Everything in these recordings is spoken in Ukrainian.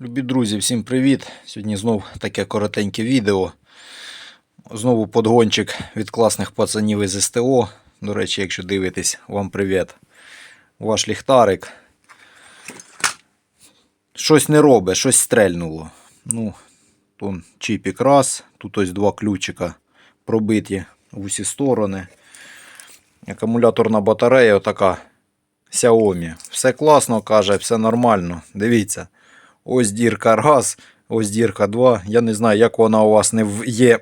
Любі друзі, всім привіт! Сьогодні знов таке коротеньке відео. Знову подгончик від класних пацанів із СТО. До речі, якщо дивитесь, вам привіт. Ваш ліхтарик. Щось не робить, щось стрельнуло. Ну, тут чіпік раз, тут ось два ключика пробиті в усі сторони. Акумуляторна батарея отака Xiaomi. Все класно, каже, все нормально. Дивіться. Ось дірка раз, ось дірка 2. Я не знаю, як вона у вас не є.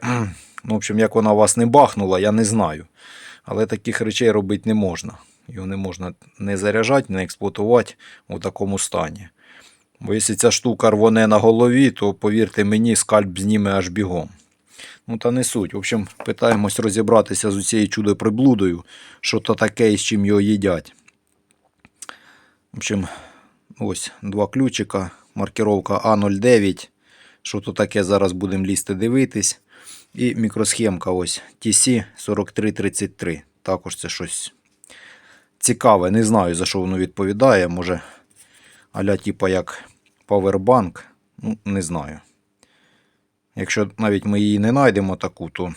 Ну, в общем, як вона у вас не бахнула, я не знаю. Але таких речей робити не можна. Його не можна не заряджати, не експлуатувати у такому стані. Бо якщо ця штука рвоне на голові, то повірте мені, скальп зніме аж бігом. Ну та не суть. В общем, питаємось розібратися з цією чудо-приблудою, що то таке і з чим його їдять. В общем, ось два ключика, маркировка А09. Що то таке, зараз будемо лізти дивитись. І мікросхемка ось TC4333. Також це щось цікаве. Не знаю, за що воно відповідає. Може, аля типа як Powerbank. Ну, не знаю. Якщо навіть ми її не знайдемо таку, то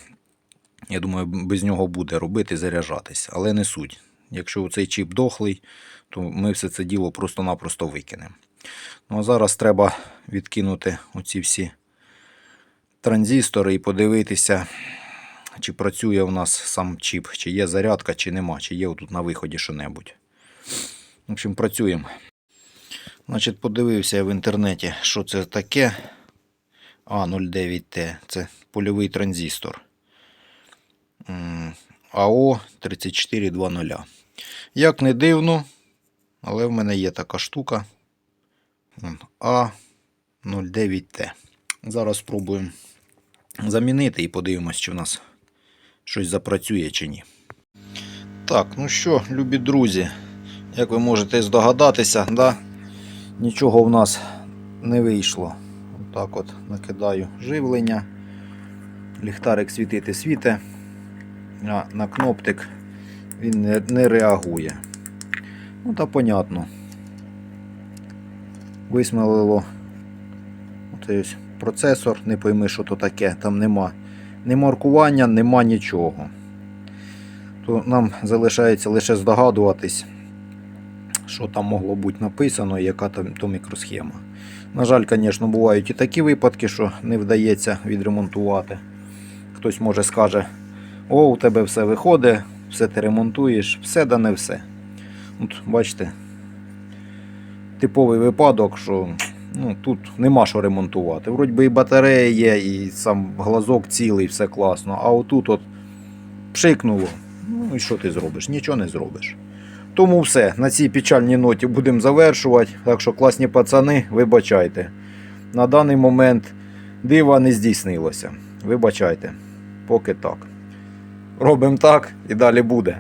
я думаю, без нього буде робити заряджатись. Але не суть. Якщо цей чіп дохлий, то ми все це діло просто-напросто викинемо. Ну а зараз треба відкинути оці всі транзистори і подивитися, чи працює у нас сам чіп, чи є зарядка, чи нема, чи є тут на виході що-небудь. В общем, працюємо. Значить, подивився я в інтернеті, що це таке. А09Т. Це польовий транзистор. АО 3420. Як не дивно, але в мене є така штука. А09Т. Зараз спробуємо замінити і подивимось, чи в нас щось запрацює чи ні. Так, ну що, любі друзі, як ви можете здогадатися, да, нічого в нас не вийшло. Отак от накидаю живлення. Ліхтарик світити світе, а на кноптик він не, реагує. Ну та понятно. Висмалило процесор, не пойми, що то таке, там нема ні маркування, нема нічого. То нам залишається лише здогадуватись, що там могло бути написано і яка там то мікросхема. На жаль, звісно, бувають і такі випадки, що не вдається відремонтувати. Хтось може скаже, о, у тебе все виходить, все ти ремонтуєш, все да не все. От, бачите, типовий випадок, що ну, тут нема що ремонтувати. Вроді би і батарея є, і сам глазок цілий, все класно. А отут от пшикнуло. Ну і що ти зробиш? Нічого не зробиш. Тому все. На цій печальній ноті будемо завершувати. Так що класні пацани, вибачайте. На даний момент дива не здійснилося. Вибачайте. Поки так. Робимо так і далі буде.